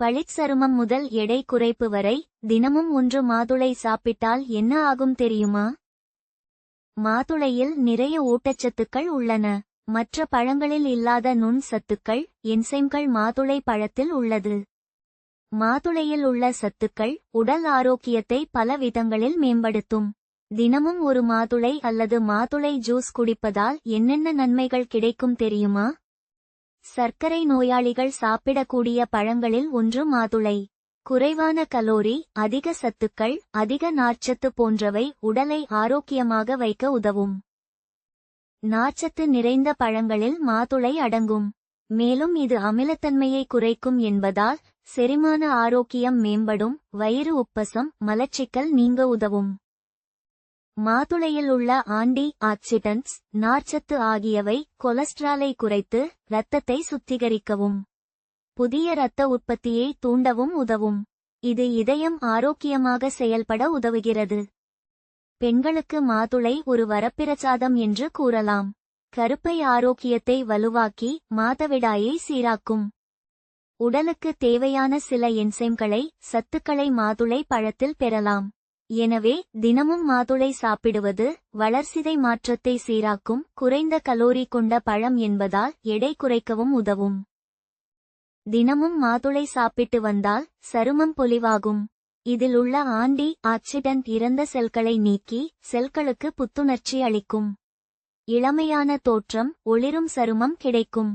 பளிச்சருமம் முதல் எடை குறைப்பு வரை தினமும் ஒன்று மாதுளை சாப்பிட்டால் என்ன ஆகும் தெரியுமா? மாதுளையில் நிறைய ஊட்டச்சத்துக்கள் உள்ளன. மற்ற பழங்களில் இல்லாத நுண் சத்துக்கள் என்சைம்கள் மாதுளை பழத்தில் உள்ளது. மாதுளையில் உள்ள சத்துக்கள் உடல் ஆரோக்கியத்தை பல விதங்களில் மேம்படுத்தும். தினமும் ஒரு மாதுளை அல்லது மாதுளை ஜூஸ் குடிப்பதால் என்னென்ன நன்மைகள் கிடைக்கும் தெரியுமா? சர்க்கரை நோயாளிகள் சாப்பிடக்கூடிய பழங்களில் ஒன்று மாதுளை. குறைவான கலோரி அதிக சத்துக்கள் அதிக நார்ச்சத்து போன்றவை உடலை ஆரோக்கியமாக வைக்க உதவும். நார்ச்சத்து நிறைந்த பழங்களில் மாதுளை அடங்கும். மேலும் இது அமிலத்தன்மையை குறைக்கும் என்பதால் செரிமான ஆரோக்கியம் மேம்படும் வயிறு உப்பசம் மலச்சிக்கல் நீங்க உதவும். மாதுளையில் உள்ள ஆண்டி ஆக்சிடன்ட்ஸ் நார்ச்சத்து ஆகியவை கொலஸ்ட்ராலை குறைத்து இரத்தத்தை சுத்திகரிக்கவும் புதிய இரத்த உற்பத்தியை தூண்டவும் உதவும். இது இதயம் ஆரோக்கியமாக செயல்பட உதவுகிறது. பெண்களுக்கு மாதுளை ஒரு வரப்பிரசாதம் என்று கூறலாம். கருப்பை ஆரோக்கியத்தை வலுவாக்கி மாதவிடாயை சீராக்கும். உடலுக்கு தேவையான சில என்சைம்களை சத்துக்களை மாதுளை பழத்தில் பெறலாம். எனவே தினமும் மாதுளை சாப்பிடுவது வளர்சிதை மாற்றத்தை சீராக்கும் குறைந்த கலோரி கொண்ட பழம் என்பதால் எடை குறைக்கவும் உதவும். தினமும் மாதுளை சாப்பிட்டு வந்தால் சருமம் பொலிவாகும். இதில் உள்ள ஆண்டி ஆக்சிடென்ட் இறந்த செல்களை நீக்கி செல்களுக்கு புத்துணர்ச்சி அளிக்கும். இளமையான தோற்றம் ஒளிரும் சருமம் கிடைக்கும்.